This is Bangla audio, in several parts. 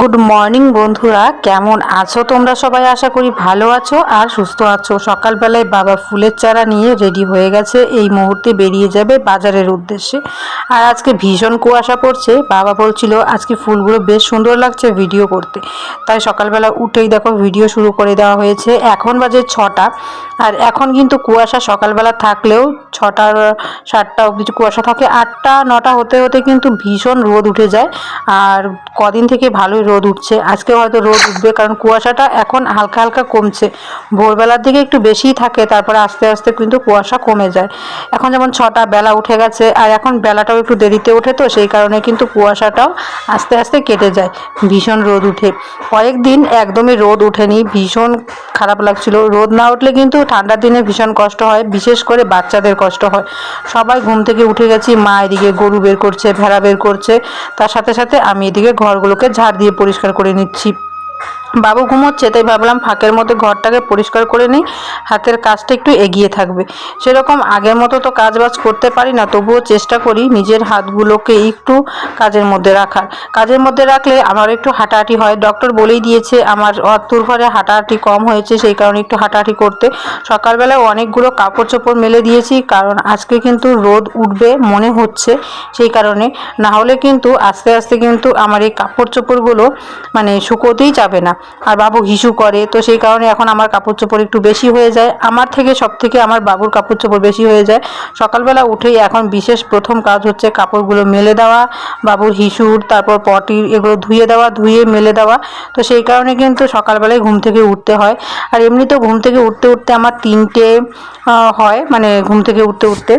গুড মর্নিং বন্ধুরা। কেমন আছো তোমরা সবাই? আশা করি ভালো আছো আর সুস্থ আছো। সকালবেলায় বাবা ফুলের চারা নিয়ে রেডি হয়ে গেছে। এই মুহূর্তে বেরিয়ে যাবে বাজারের উদ্দেশ্যে। আর আজকে ভীষণ কুয়াশা পড়ছে। বাবা বলছিল, আজকে ফুলগুলো বেশ সুন্দর লাগছে ভিডিও করতে। তাই সকালবেলা উঠেই দেখো ভিডিও শুরু করে দেওয়া হয়েছে। এখন বাজে ছটা। আর এখন কিন্তু কুয়াশা সকালবেলা থাকলেও ছটার সাতটা অবধি কুয়াশা থাকে। আটটা, নটা হতে হতে কিন্তু ভীষণ রোদ উঠে যায়। আর কদিন থেকে ভালোই রোদ উঠছে। আজকে হয়তো রোদ উঠবে, কারণ কুয়াশাটা এখন হালকা হালকা কমছে। ভোরবেলার দিকে একটু বেশিই থাকে, তারপরে আস্তে আস্তে কিন্তু কুয়াশা কমে যায়। এখন যেমন ছটা বেলা উঠে গেছে, আর এখন বেলাটাও একটু দেরিতে ওঠে তো, সেই কারণে কিন্তু কুয়াশাটাও আস্তে আস্তে কেটে যায়, ভীষণ রোদ উঠে। কয়েকদিন একদমই রোদ উঠেনি ভীষণ খারাপ লাগছিল। রোদ না উঠলে কিন্তু ঠান্ডার দিনে ভীষণ কষ্ট হয়, বিশেষ করে বাচ্চাদের কষ্ট হয়। সবাই ঘুম থেকে উঠে গেছি, মা এদিকে গরু বের করছে, ভেড়া বের করছে, তার সাথে সাথে আমি এদিকে ঘরগুলোকে ঝাড় দিয়ে পরিষ্কার করে নিচ্ছি। বাবু ঘুমোচ্ছে, তাই ভাবলাম ফাঁকের মধ্যে ঘরটাকে পরিষ্কার করে নিই, হাতের কাজটা একটু এগিয়ে থাকবে। সেরকম আগের মতো তো কাজ বাজ করতে পারি না, তবুও চেষ্টা করি নিজের হাতগুলোকে একটু কাজের মধ্যে রাখার। কাজের মধ্যে রাখলে আমার একটু হাঁটাহাঁটি হয়। ডক্টর বলেই দিয়েছে, আমার অতুর ঘরে হাঁটাহাঁটি কম হয়েছে, সেই কারণে একটু হাঁটাহাঁটি করতে। সকালবেলায় অনেকগুলো কাপড় চোপড় মেলে দিয়েছি, কারণ আজকে কিন্তু রোদ উঠবে মনে হচ্ছে সেই কারণে। না হলে কিন্তু আস্তে আস্তে কিন্তু আমার এই কাপড় চোপড়গুলো মানে শুকোতেই যাবে না। আর বাবু হিসু করে, তো সেই কারণে এখন আমার কাপড় চোপড় একটু বেশি হয়ে যায়। আমার থেকে সব থেকে আমার বাবুর কাপড় চোপড় বেশি হয়ে যায়। সকালবেলা উঠেই এখন বিশেষ প্রথম কাজ হচ্ছে কাপড়গুলো মেলে দেওয়া, বাবুর হিসুর, তারপর পটির এগুলো ধুয়ে দেওয়া, ধুয়ে মেলে দেওয়া। তো সেই কারণে কিন্তু সকালবেলায় ঘুম থেকে উঠতে হয়। আর এমনিতেও ঘুম থেকে উঠতে উঠতে আমার তিনটে হয় মানে ঘুম থেকে উঠতে উঠতে।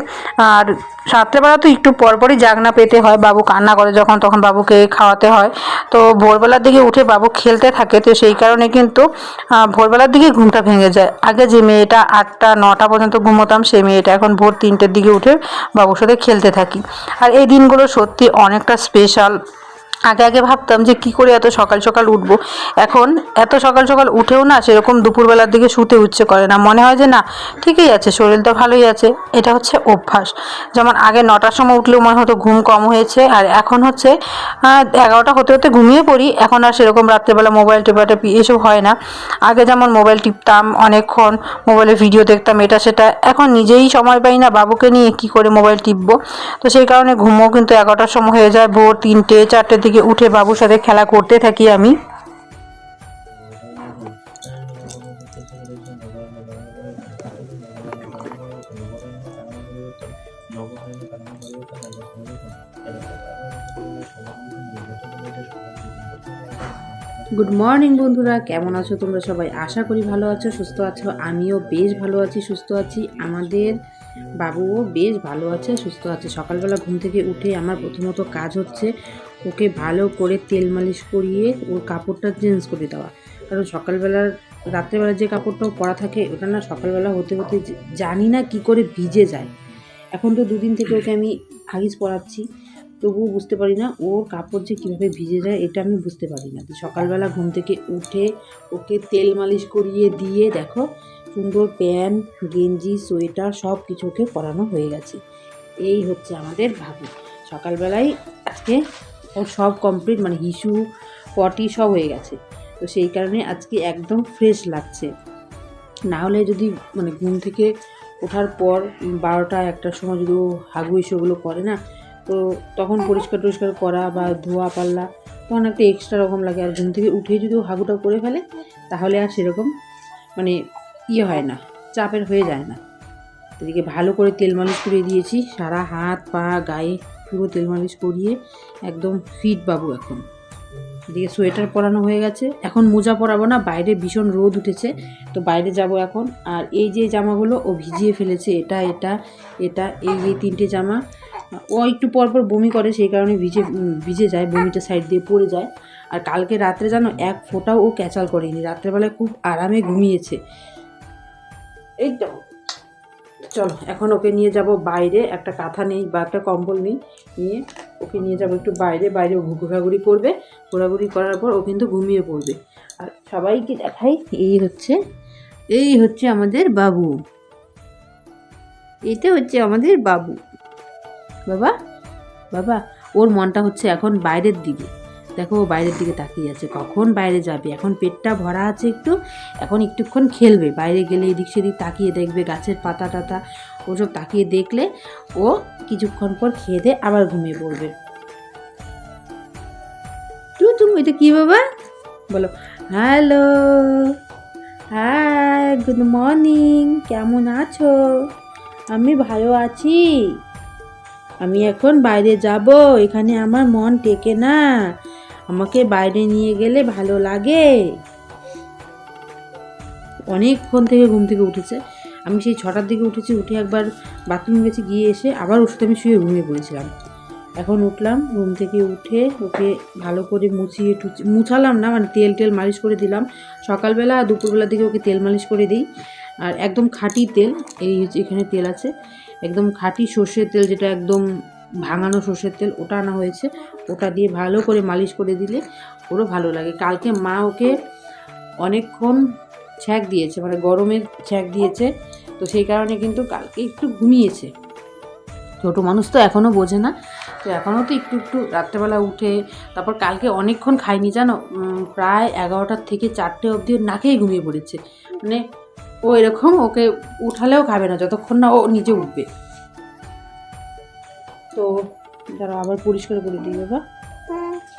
আর রাত্রেবেলা তো একটু পরপরই জাগনা পেতে হয়, বাবু কান্না করে যখন, তখন বাবুকে খাওয়াতে হয়। তো ভোরবেলার দিকে উঠে বাবু খেলতে থাকে, তো সেই কারণে কিন্তু ভোরবেলার দিকে ঘুমটা ভেঙে যায়। আগে যে মেয়েটা আটটা, নটা পর্যন্ত ঘুমোতাম, সেই মেয়েটা এখন ভোর তিনটের দিকে উঠে বাবুর সাথে খেলতে থাকি। আর এই দিনগুলো সত্যি অনেকটা স্পেশাল আগে আগে ভাবতাম যে কি করে এত সকাল সকাল উঠবো। এখন এত সকাল সকাল উঠেও না সেরকম দুপুরবেলার দিকে শুতে উচ্ছে করে না। মনে হয় যে না, ঠিকই আছে, শরীর তো ভালোই আছে। এটা হচ্ছে অভ্যাস। যেমন আগে নটার সময় উঠলেও মনে হতো ঘুম কম হয়েছে আর এখন হচ্ছে এগারোটা হতে হতে ঘুমিয়ে পড়ি। এখন আর সেরকম রাত্রেবেলা মোবাইল টেপাটেপি এসব হয় না। আগে যেমন মোবাইল টিপতাম অনেকক্ষণ, মোবাইলে ভিডিও দেখতাম এটা সেটা। এখন নিজেই সময় পাই না বাবুকে নিয়ে কি করে মোবাইল টিপবো। তো সেই কারণে ঘুমও কিন্তু এগারোটার সময় হয়ে যায়। ভোর তিনটে, চারটের দিকে উঠে বাবুর সাথে খেলা করতে থাকি আমি। গুড মর্নিং বন্ধুরা। কেমন আছো তোমরা সবাই? আশা করি ভালো আছো, সুস্থ আছো। আমিও বেশ ভালো আছি, সুস্থ আছি। আমাদের বাবুও বেশ ভালো আছে, সুস্থ আছে। সকালবেলা ঘুম থেকে উঠে আমার প্রথমত কাজ হচ্ছে ওকে ভালো করে তেল মালিশ করিয়ে ওর কাপড়টা চেঞ্জ করে দেওয়া। কারণ সকালবেলার রাত্রেবেলা যে কাপড়টাও পরা থাকে, ওটা না সকালবেলা হতে হতে জানি না কি করে ভিজে যায়। এখন তো দুদিন থেকে ওকে আমি হাগিস পরাচ্ছি, তবুও বুঝতে পারি না ওর কাপড় যে কীভাবে ভিজে যায়, এটা আমি বুঝতে পারি না। সকালবেলা ঘুম থেকে উঠে ওকে তেল মালিশ করিয়ে দিয়ে দেখো, সুন্দর প্যান্ট, গেঞ্জি, সোয়েটার সব কিছু ওকে পরানো হয়ে গেছে। এই হচ্ছে আমাদের ভাবি সকালবেলায় আজকে ওর সব কমপ্লিট মানে হিসু, পটি সব হয়ে গেছে। তো সেই কারণে আজকে একদম ফ্রেশ লাগছে। না হলে যদি মানে ঘুম থেকে ওঠার পর বারোটা, একটার সময় যদি ও হাগু এসবগুলো করে না, তো তখন পরিষ্কার টরিষ্কার করা বা ধোয়া পাল্লা, তখন একটা এক্সট্রা রকম লাগে। আর ঘুম থেকে উঠে যদি ও হাগুটা করে ফেলে, তাহলে আর সেরকম মানে ইয়ে হয় না, চাপের হয়ে যায় না। এদিকে ভালো করে তেল মালিশ করে দিয়েছি, সারা হাত, পা, গায়ে। পুরো তেল মালিশ করিয়ে একদম ফিট বাবু এখন। এদিকে সোয়েটার পরানো হয়ে গেছে। এখন মোজা পরাবো না, বাইরে ভীষণ রোদ উঠেছে, তো বাইরে যাব এখন। আর এই যে জামাগুলো ও ভিজিয়ে ফেলেছে, এটা এটা এটা, এই যে তিনটে জামা, ও একটু পর পর বমি করে, সেই কারণে ভিজে ভিজে যায়, বমিটা সাইড দিয়ে পড়ে যায়। আর কালকে রাত্রে জানো, এক ফোঁটাও ও ক্যাচাল করেনি। রাত্রেবেলায় খুব আরামে ঘুমিয়েছে। তো চলো, এখন ওকে নিয়ে যাব বাইরে, একটা কাঁথা নেই বা একটা কম্বল নেই, নিয়ে ওকে নিয়ে যাব একটু বাইরে বাইরে ঘোরাঘুরি করবে, ঘোরাঘুরি করার পর ও কিন্তু ঘুমিয়ে পড়বে। আর সবাইকে দেখাই, এই হচ্ছে এই হচ্ছে আমাদের বাবু। এটা হচ্ছে আমাদের বাবু। বাবা বাবা, ওর মনটা হচ্ছে এখন বাইরের দিকে। দেখো বাইরের দিকে তাকিয়ে আছে। কখন বাইরে যাবে? এখন পেটটা ভরা আছে একটু। এখন একটুক্ষণ খেলবে। বাইরে গেলে এদিক সেদিক তাকিয়ে দেখবে গাছের পাতা টাতা। ওসব তাকিয়ে দেখলে ও কিছুক্ষণ পর খেয়ে দিয়ে আবার ঘুমিয়ে পড়বে। টু তুমি এটা কী বাবা? বলো, হ্যালো হাই গুড মর্নিং কেমন আছো? আমি ভালো আছি। আমি এখন বাইরে যাব। এখানে আমার মন টেকে না। আমাকে বাইরে নিয়ে গেলে ভালো লাগে। অনেকক্ষণ থেকে ঘুম থেকে উঠেছে। আমি সেই ছটার দিকে উঠেছি, উঠে একবার বাথরুম গেছি, গিয়ে এসে আবার সাথে আমি শুয়ে ঘুমিয়ে পড়েছিলাম। এখন উঠলাম, ঘুম থেকে উঠে ওকে ভালো করে মুছিয়ে টুচি, মুছালাম না মানে তেল টেল মালিশ করে দিলাম। সকালবেলা আর দুপুরবেলার দিকে ওকে তেল মালিশ করে দিই। আর একদম খাঁটি তেল, এই এখানে তেল আছে, একদম খাঁটি সর্ষের তেল যেটা একদম ভাঙানো সর্ষের তেল, ওটা আনা হয়েছে। ওটা দিয়ে ভালো করে মালিশ করে দিলে ওরও ভালো লাগে। কালকে মা ওকে অনেকক্ষণ ছ্যাঁক দিয়েছে মানে গরমের ছ্যাঁক দিয়েছে। তো সেই কারণে কিন্তু কালকে একটু ঘুমিয়েছে। ছোটো মানুষ তো এখনও বোঝে না। তো এখনও তো একটু একটু রাত্রেবেলা উঠে, তারপর কালকে অনেকক্ষণ খাইনি জানো? প্রায় এগারোটার থেকে চারটে অবধি নাকেই ঘুমিয়ে পড়েছে। মানে ও এরকম, ওকে উঠালেও খাবে না, যতক্ষণ না ও নিজে উঠবে। তো দাঁড়া আবার পরিষ্কার করে দিই বাবা।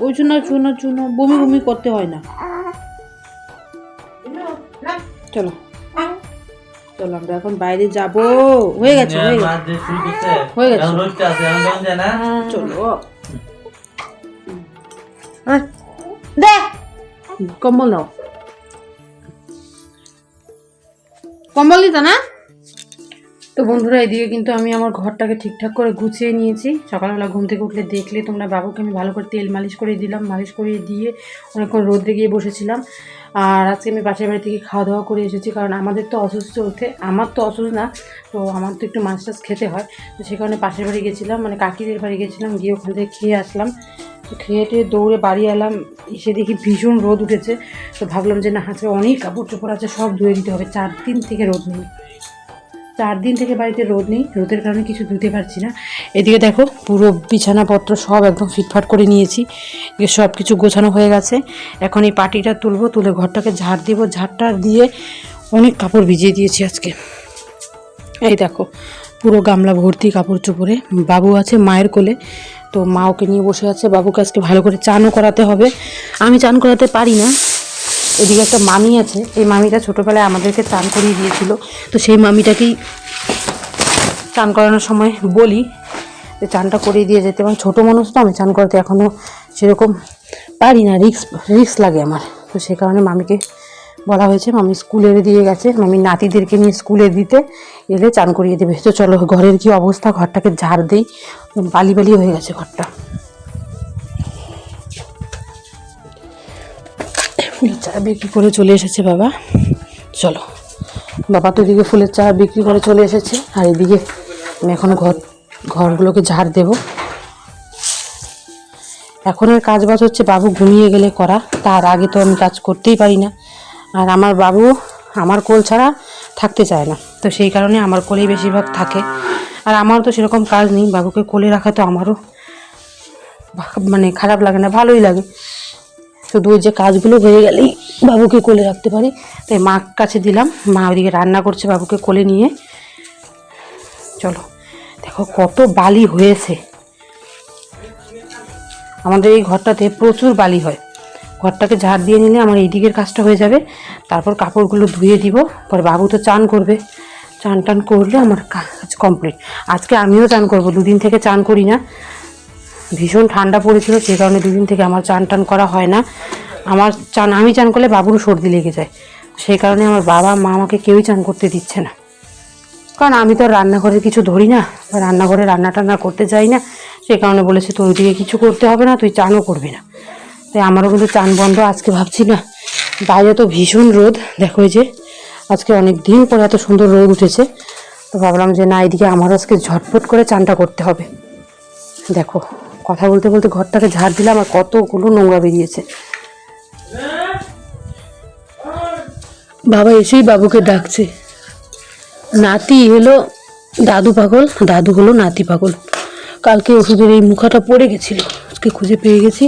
ওই জন্য চুনো চুনো বমি বমি করতে হয় না। চলো। চলো আমরা এখন বাইরে যাব। হয়ে গেছে হয়ে গেছে। হয়ে গেছে। চলো। আয়, দে। কম্বল নাও। কম্বল দিতা না? তো বন্ধুরা, এদিকে কিন্তু আমি আমার ঘরটাকে ঠিকঠাক করে গুছিয়ে নিয়েছি। সকালবেলা ঘুম থেকে উঠলে দেখলে তোমরা বাবুকে আমি ভালো করে তেল মালিশ করে দিলাম। মালিশ করে দিয়ে অনেকক্ষণ রোদ্রে গিয়ে বসেছিলাম। আর আজকে আমি পাশের বাড়ি থেকে খাওয়া দাওয়া করে এসেছি, কারণ আমাদের তো অসুস্থ চলতে আমার তো অসুস্থ না, তো আমার তো একটু মাছ টাছ খেতে হয়। তো সে কারণে পাশের বাড়ি গেছিলাম মানে কাকিদের বাড়ি গেছিলাম, গিয়ে ওখান থেকে খেয়ে আসলাম। তো খেয়ে টেয়ে দৌড়ে বাড়ি এলাম, এসে দেখি ভীষণ রোদ উঠেছে। তো ভাবলাম যে না হাতে অনেক কাপড় চোপড় আছে, সব ধুয়ে দিতে হবে। চার দিন থেকে রোদ নেই। চার দিন থেকে বাড়িতে রোদ নেই, রোদের কারণে কিছু ধুতে পারছি না। এদিকে দেখো, পুরো বিছানাপত্র সব একদম ফিটফাট করে নিয়েছি। সব কিছু গোছানো হয়ে গেছে। এখন এই পাটিটা তুলবো, তুলে ঘরটাকে ঝাড় দেবো। ঝাড়টা দিয়ে অনেক কাপড় ভিজিয়ে দিয়েছি আজকে। এই দেখো, পুরো গামলা ভর্তি কাপড় চোপড়ে। বাবু আছে মায়ের কোলে, তো মা ওকে নিয়ে বসে আছে। বাবুকে আজকে ভালো করে চানও করাতে হবে। আমি চান করাতে পারি না। এদিকে একটা মামি আছে, এই মামিটা ছোটোবেলায় আমাদেরকে চান করিয়ে দিয়েছিল। তো সেই মামিটাকেই চান করানোর সময় বলি যে চানটা করিয়ে দিয়ে যেতে। এবং ছোটো মানুষ তো, আমি চান করতে এখনও সেরকম পারি না, রিক্স রিক্স লাগে আমার। তো সে কারণে মামিকে বলা হয়েছে, মামি স্কুলে দিয়ে গেছে। মামি নাতিদেরকে নিয়ে স্কুলে দিতে এলে চান করিয়ে দেবে। তো চলো, ঘরের কি অবস্থা? ঘরটাকে ঝাড় দেই। বালি বালি হয়ে গেছে ঘরটা। ফুলের চা বিক্রি করে চলে এসেছে বাবা। চলো। বাবা তো এদিকে ফুলের চা বিক্রি করে চলে এসেছে। আর এদিকে আমি এখন ঘর ঘরগুলোকে ঝাড় দেব। এখনের কাজ বাজ হচ্ছে বাবু ঘুমিয়ে গেলে করা। তার আগে তো আমি কাজ করতেই পারি না। আর আমার বাবু আমার কোল ছাড়া থাকতে চায় না। তো সেই কারণে আমার কোলেই বেশিরভাগ থাকে। আর আমার তো সেরকম কাজ নেই। বাবুকে কোলে রাখা তো আমারও মানে খারাপ লাগে না, ভালোই লাগে। শুধু ওই যে কাজগুলো হয়ে গেলেই বাবুকে কোলে রাখতে পারি। তাই মা কাছে দিলাম। মা ওইদিকে রান্না করছে বাবুকে কোলে নিয়ে। চলো, দেখো কত বালি হয়েছে। আমাদের এই ঘরটাতে প্রচুর বালি হয়। ঘরটাকে ঝাড় দিয়ে নিলে আমার এই দিকের কাজটা হয়ে যাবে। তারপর কাপড়গুলো ধুয়ে দিব। পরে বাবু তো চান করবে। চান টান করলে আমার কাজ কমপ্লিট আজকে আমিও চান করব। দুদিন থেকে চান করি না। ভীষণ ঠান্ডা পড়েছিল সেই কারণে দুদিন থেকে আমার চান টান করা হয় না। আমার চান, আমি চান করলে বাবুরও সর্দি লেগে যায়। সেই কারণে আমার বাবা, মা আমাকে কেউই চান করতে দিচ্ছে না। কারণ আমি তো আর রান্নাঘরে কিছু ধরি না বা রান্নাঘরে রান্না টান্না করতে চাই না। সেই কারণে বলেছে, তোর ওইদিকে কিছু করতে হবে না, তুই চানও করবি না। তাই আমারও কিন্তু চান বন্ধ, আজকে ভাবছি না। বাইরে তো ভীষণ রোদ, দেখো যে, আজকে অনেক দিন পরে এত সুন্দর রোদ উঠেছে। তো ভাবলাম যে না, এদিকে আমারও আজকে ঝটপট করে চানটা করতে হবে। দেখো। কথা বলতে বলতে ঘরটাকে ঝাড় দিলাম আর কতগুলো নোংরা বেরিয়েছে। বাবা এসেই বাবুকে ডাকছে। নাতি হলো দাদু পাগল, দাদু হলো নাতি পাগল। কালকে ওষুধের এই মুখাটা পড়ে গেছিল, আজকে খুঁজে পেয়ে গেছি।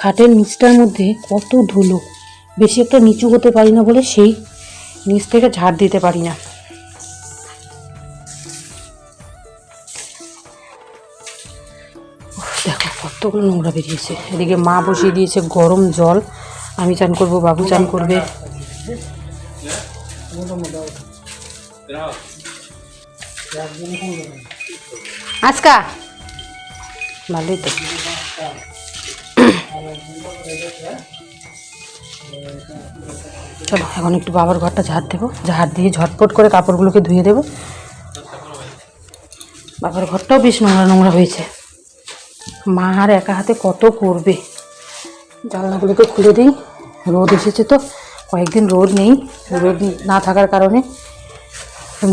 খাটের নিচটার মধ্যে কত ধুলো, বেশি একটা নিচু হতে পারি না বলে সেই নিচ থেকে ঝাড় দিতে পারি না। দেখো কতগুলো নোংরা বেরিয়েছে। এদিকে মা বসিয়ে দিয়েছে গরম জল। আমি চান করব, বাবু চান করবে। আজকা? ভালোই তো। চলো, এখন একটু বাবার ঘরটা ঝাড় দেবো। ঝাড় দিয়ে ঝটপট করে কাপড়গুলোকে ধুয়ে দেবো। বাবার ঘরটাও বেশ নোংরা নোংরা হয়েছে। মা আর একা হাতে কত করবে? জানলাগুলোকে খুলে দিই, রোদ এসেছে তো, কয়েকদিন রোদ নেই, রোদ না থাকার কারণে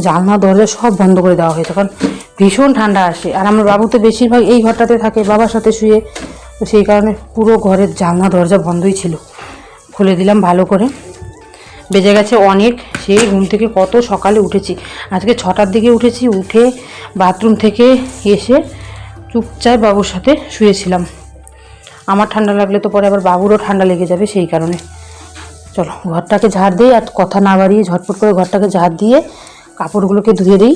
জানলা, দরজা সব বন্ধ করে দেওয়া হয়েছে, কারণ ভীষণ ঠান্ডা আসে। আর আমার বাবু তো বেশিরভাগ এই ঘরটাতে থাকে, বাবার সাথে শুয়ে, তো সেই কারণে পুরো ঘরের জানলা, দরজা বন্ধই ছিল। খুলে দিলাম ভালো করে। বেজে গেছে অনেক, সেই ঘুম থেকে কত সকালে উঠেছি। আজকে ছটার দিকে উঠেছি, উঠে বাথরুম থেকে এসে চুপচাপ বাবুর সাথে শুয়েছিলাম। আমার ঠান্ডা লাগলে তো পরে আবার বাবুরও ঠান্ডা লেগে যাবে সেই কারণে। চলো, ঘরটাকে ঝাড় দিই আর কথা না বাড়িয়ে ঝটপট করে ঘরটাকে ঝাড় দিয়ে কাপড়গুলোকে ধুয়ে দিই।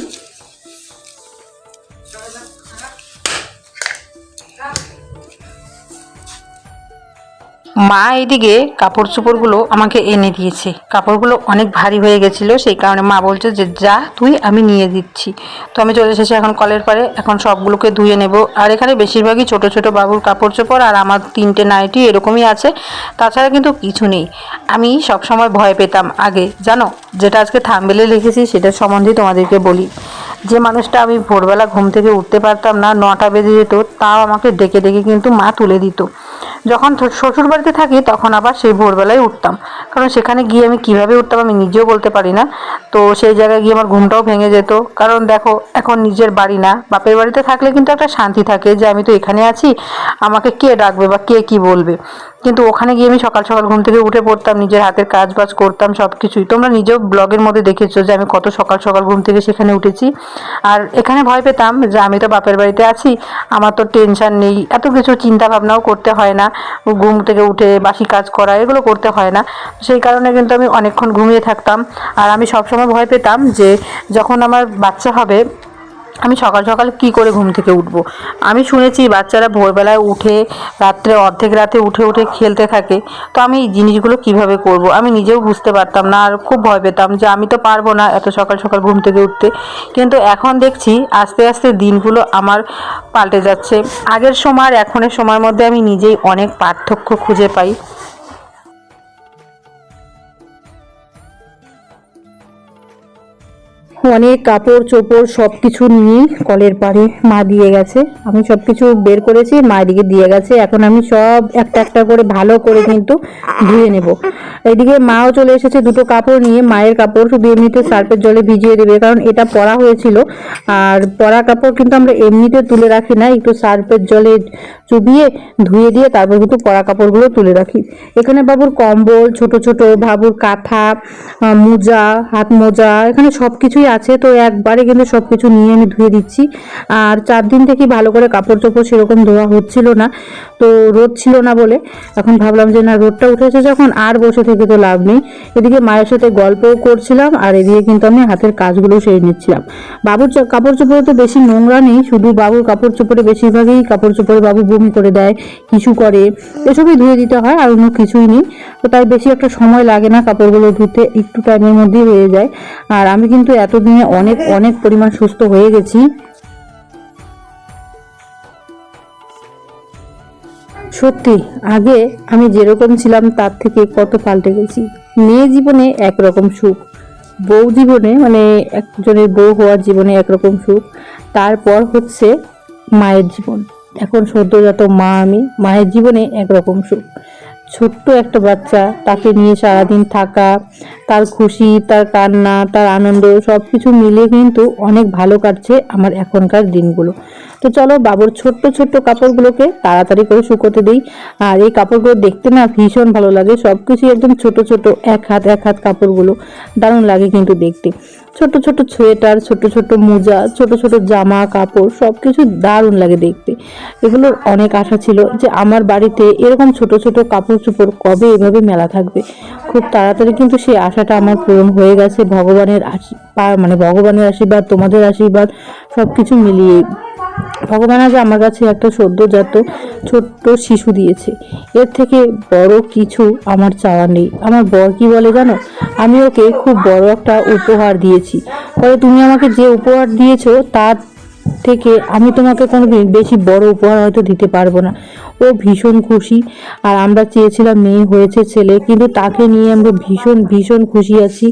মা এইদিকে কাপড় চোপড়গুলো আমাকে এনে দিয়েছে। কাপড়গুলো অনেক ভারী হয়ে গেছিল, সেই কারণে মা বলছে যে, যা, তুই আমি নিয়ে দিচ্ছি। তো আমি চলে এসেছি এখন কলের পারে এখন সবগুলোকে ধুয়ে নেব। আর এখানে বেশিরভাগই ছোট ছোট বাবুর কাপড় চোপড়, আর আমার তিনটে নাইটি এরকমই আছে। তাছাড়া কিন্তু কিছু নেই। আমি সবসময় ভয় পেতাম আগে। জানো, যেটা আজকে থামবেলে লিখেছি সেটার সম্বন্ধে তোমাদেরকে বলি। যে মানুষটা আমি ভোরবেলা ঘুম থেকে উঠতে পারতাম না, নটা বেজে যেত, তাও আমাকে ডেকে ডেকে কিন্তু মা তুলে দিত। যখন শ্বশুর বাড়িতে থাকি, তখন আবার সেই ভোরবেলায় উঠতাম। কারণ সেখানে গিয়ে আমি কীভাবে উঠতাম আমি নিজেও বলতে পারি না। তো সেই জায়গায় গিয়ে আমার ঘুমটাও ভেঙে যেত। কারণ দেখো, এখন নিজের বাড়ি না। বাপের বাড়িতে থাকলে কিন্তু একটা শান্তি থাকে যে আমি তো এখানে আছি, আমাকে কে ডাকবে বা কে কি বলবে? কিন্তু ওখানে গিয়ে আমি সকাল সকাল ঘুম থেকে উঠে পড়তাম, নিজের হাতের কাজ বাজ করতাম সব কিছুই তোমরা নিজেও ব্লগের মধ্যে দেখেছ যে আমি কত সকাল সকাল ঘুম থেকে সেখানে উঠেছি। আর এখানে ভয় পেতাম যে আমি তো বাপের বাড়িতে আছি, আমার তো টেনশন নেই, এত কিছু চিন্তা ভাবনাও করতে হয় না, ঘুম থেকে উঠে বাসি কাজ করা, এগুলো করতে হয় না। সেই কারণে কিন্তু আমি অনেকক্ষণ ঘুমিয়ে থাকতাম। আর আমি সবসময় ভয় পেতাম যে যখন আমার বাচ্চা হবে আমি সকাল সকাল কি করে ঘুম থেকে উঠব? আমি শুনেছি বাচ্চারা ভোরবেলায় উঠে রাত্রে অর্ধেক রাতে উঠে উঠে খেলতে থাকে। তো আমি এই জিনিসগুলো কীভাবে করব? আমি নিজেও বুঝতে পারতাম না আর খুব ভয় পেতাম যে আমি তো পারব না এত সকাল সকাল ঘুম থেকে উঠতে। কিন্তু এখন দেখছি আস্তে আস্তে দিনগুলো আমার পাল্টে যাচ্ছে। আগের সময় আর এখনের সময়ের মধ্যে আমি নিজেই অনেক পার্থক্য খুঁজে পাই। অনেক কাপড় চোপড় সব কিছু নিয়ে কলের পাড়ে মা দিয়ে গেছে। আমি সব কিছু বের করেছি, মা এদিকে দিয়ে গেছে। এখন আমি সব একটা একটা করে ভালো করে কিন্তু ধুয়ে নেব। এদিকে মাও চলে এসেছে দুটো কাপড় নিয়ে, মায়ের কাপড় শুধু এমনিতে সার্ফের জলে ভিজিয়ে দেবে, কারণ এটা পরা হয়েছিল। আর পরা কাপড় কিন্তু আমরা এমনিতে তুলে রাখি না, একটু সার্ফের জলে চুবিয়ে ধুয়ে দিয়ে তারপর কিন্তু পরা কাপড়গুলো তুলে রাখি। এখানে বাবুর কম্বল, ছোট ছোট বাবুর কাঁথা মোজা, হাত মোজা, এখানে সব কিছুই আছে। তো একবারে কিন্তু সব কিছু নিয়ে আমি ধুয়ে দিচ্ছি। আর চার দিন থেকে ভালো করে কাপড় চোপড় সেরকম ধোয়া হচ্ছিল না, তো রোদ ছিল না বলে। এখন ভাবলাম যে না, রোদটা উঠেছে যখন, আর বসে থেকে তো লাভ নেই। এদিকে মায়ের সাথে গল্পও করছিলাম আর এদিকে কিন্তু আমি হাতের কাজগুলো সেরে নিচ্ছিলাম। বাবুর কাপড় চোপড়ে তো বেশি নোংরা নেই, শুধু বাবুর কাপড় চোপড়ে বেশিরভাগই কাপড় চোপড়ে বাবু বমি করে দেয়, কিছু করে, এসবই ধুয়ে দিতে হয় আর অন্য কিছুই নেই। তো তাই বেশি একটা সময় লাগে না কাপড়গুলো ধুতে, একটু টাইমের মধ্যেই হয়ে যায়। আর আমি কিন্তু এতদিনে অনেক অনেক পরিমাণ সুস্থ হয়ে গেছি। সত্যি, আগে আমি যেরকম ছিলাম তার থেকে কত পাল্টে গেছি। মেয়ে জীবনে একরকম সুখ, বউ জীবনে মানে একজনের বউ হওয়ার জীবনে একরকম সুখ, তারপর হচ্ছে মায়ের জীবন। এখন সদ্যজাত মা আমি, মায়ের জীবনে একরকম সুখ। ছোট্ট একটা বাচ্চা, তাকে নিয়ে সারাদিন থাকা, তার খুশি, তার কান্না, তার আনন্দ সব কিছু মিলে কিন্তু অনেক ভালো কাটছে আমার এখনকার দিনগুলো। তো চলো বাবুর ছোট্ট ছোট্ট কাপড়গুলোকে তাড়াতাড়ি করে শুকোতে দিই। আর এই কাপড়গুলো দেখতে না ভীষণ ভালো লাগে। সব কিছুই একদম ছোট ছোট, এক হাত এক হাত কাপড়গুলো। দারুণ লাগে কিন্তু দেখতে। ছোট ছোট সোয়েটার ছোট ছোট মোজা, ছোট ছোট জামা, কাপড় সব কিছু দারুণ লাগে দেখতে। এগুলোর অনেক আশা ছিল যে আমার বাড়িতে এরকম ছোট ছোট কাপড় চোপড় কবে এভাবে মেলা থাকবে। খুব তাড়াতাড়ি কিন্তু সেই আশাটা আমার পূরণ হয়ে গেছে। ভগবানের আশীর্বাদ মানে ভগবানের আশীর্বাদ, তোমাদের আশীর্বাদ সব কিছু মিলিয়ে। ভগবান আজ আমার কাছে একটা সদ্যজাত ছোট্ট শিশু দিয়েছে। এর থেকে বড় কিছু আমার চাওয়া নেই। আমার বর কি বলে জানো? আমি ওকে খুব বড় একটা উপহার দিয়েছি। ফলে তুমি আমাকে যে উপহার দিয়েছ, তার থেকে আমি তোমাকে কোনো বেশি বড় উপহার হয়তো দিতে পারব না। ও ভীষণ খুশি। আর আমরা চেয়েছিলাম মেয়ে হয়েছে ছেলে, কিন্তু তাকে নিয়ে আমরা ভীষণ ভীষণ খুশি আছি।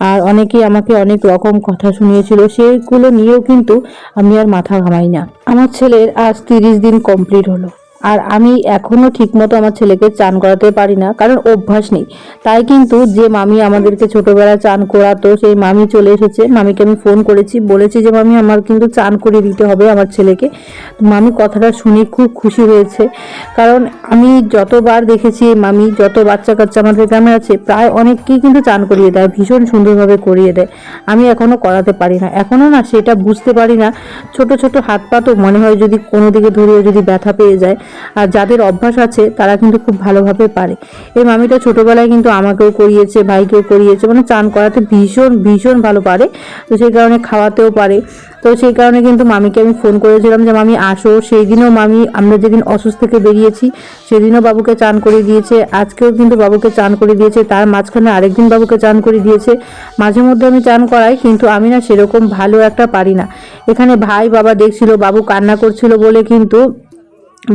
আর অনেকেই আমাকে অনেক রকম কথা শুনিয়েছিল। সেগুলো নিয়েও কিন্তু আমি আর মাথা ঘামাই না। আমার ছেলের আজ তিরিশ দিন কমপ্লিট হলো। আর আমি এখনও ঠিকমতো আমার ছেলেকে চান করাতে পারি না, কারণ অভ্যাস নেই। তাই কিন্তু যে মামি আমাদেরকে ছোটবেলায় চান করাতো, সেই মামি চলে এসেছে। মামিকে আমি ফোন করেছি, বলেছি যে, মামি, আমার কিন্তু চান করিয়ে দিতে হবে আমার ছেলেকে। মামি কথাটা শুনে খুব খুশি হয়েছে, কারণ আমি যতবার দেখেছি মামি, যত বাচ্চা কাচ্চা আমাদের গ্রামে আছে, প্রায় অনেককেই কিন্তু চান করিয়ে দেয়, ভীষণ সুন্দরভাবে করিয়ে দেয়। আমি এখনও করাতে পারি না। এখনও না, সেটা বুঝতে পারি না। ছোট ছোট হাত পা তো মনে হয় যদি কোনো দিকে ধরিয়ে যদি ব্যথা পেয়ে যায় আর যাদের অভ্যাস আছে, তারা কিন্তু খুব ভালোভাবে পারে। এই মামিটা ছোটোবেলায় কিন্তু আমাকেও করিয়েছে, ভাইকেও করিয়েছে মানে চান করাতে ভীষণ ভীষণ ভালো পারে। তো সেই কারণে খাওয়াতেও পারে। তো সেই কারণে কিন্তু মামিকে আমি ফোন করেছিলাম যে, মামি, আসো। সেই দিনও মামি, আমরা যেদিন অসুস্থ থেকে বেরিয়েছি, সেদিনও বাবুকে চান করে দিয়েছে। আজকেও কিন্তু বাবুকে চান করে দিয়েছে। তার মাঝখানে আরেকদিন বাবুকে চান করে দিয়েছে। মাঝে মধ্যে আমি চান করাই, কিন্তু আমি না সেরকম ভালো একটা পারি না। এখানে ভাই বাবা দেখছিল, বাবু কান্না করছিল বলে কিন্তু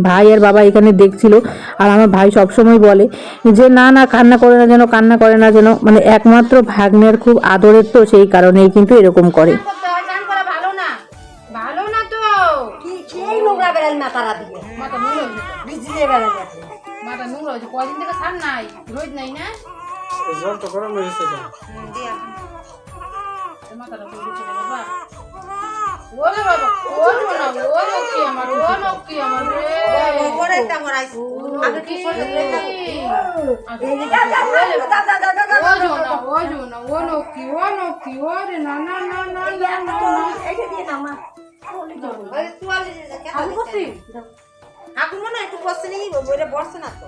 ভাই আর বাবা এখানে দেখছিল আর আমার ভাই সবসময় বলে যে না না কান্না করে না যেন কান্না করে না যেন। মানে একমাত্র ভাগ্নের খুব আদরের তো সেই কারণেই কিন্তু এরকম করে। করতে চান করা ভালো না। ভালো না তো। কি সেই নোংরা বেড়াল মাথা ওরে বাবা ওরে না কি আমার কি আমার রে। আগে কি? আমি করছি এখন মনে একটু বসে নেই বসে না তো।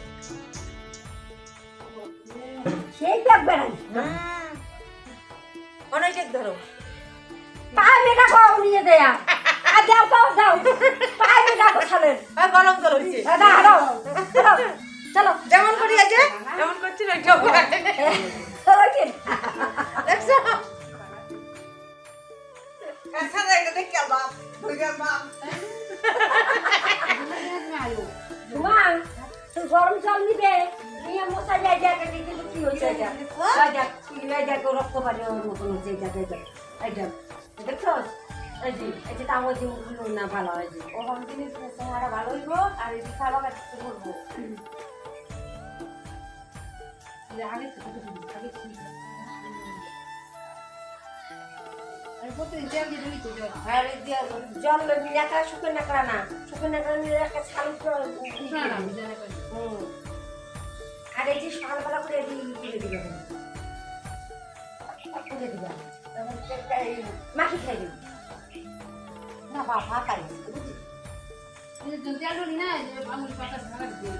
সেই দেখ বেড়াই অনেক ধরো। পায়ে দেখো নিয়ে দেয়া। আর যাও যাও যাও পায়ে দেখো ছালের গরম জল দাদা হারো চলো যেমন করি আছে এমন করছি না। কেউ দেখছ? একসাথে একটা দেখে বাপ দুইটা বাপ তুই গরম জল নিবে। নিয়ে মশা যায় যায় কিন্তু কি হয়েছে এটা যায় যায় যায় যায় রক্ত পারে ওর মতন হচ্ছে এটা এটা এটা দেখছ এই যে এই যে তাও যে উঠল না ভালো হয় যে ও হম জিনিস তোমার ভালো হইব আর এই যে খাওয়া কাছে করব আগে আগে দিই তো জল এই নাকড়া শুকনো নাকড়া না শুকনো নিয়ে একটা ছালু আর এই যে সকালবেলা করে এটি তুলে দিবে তুলে দিবে তখন তেলটা এই মাখি খাই দিবি না, বাবা খাই বুঝলি? এই যে না আঙুল পাতা ভাঙা দিয়ে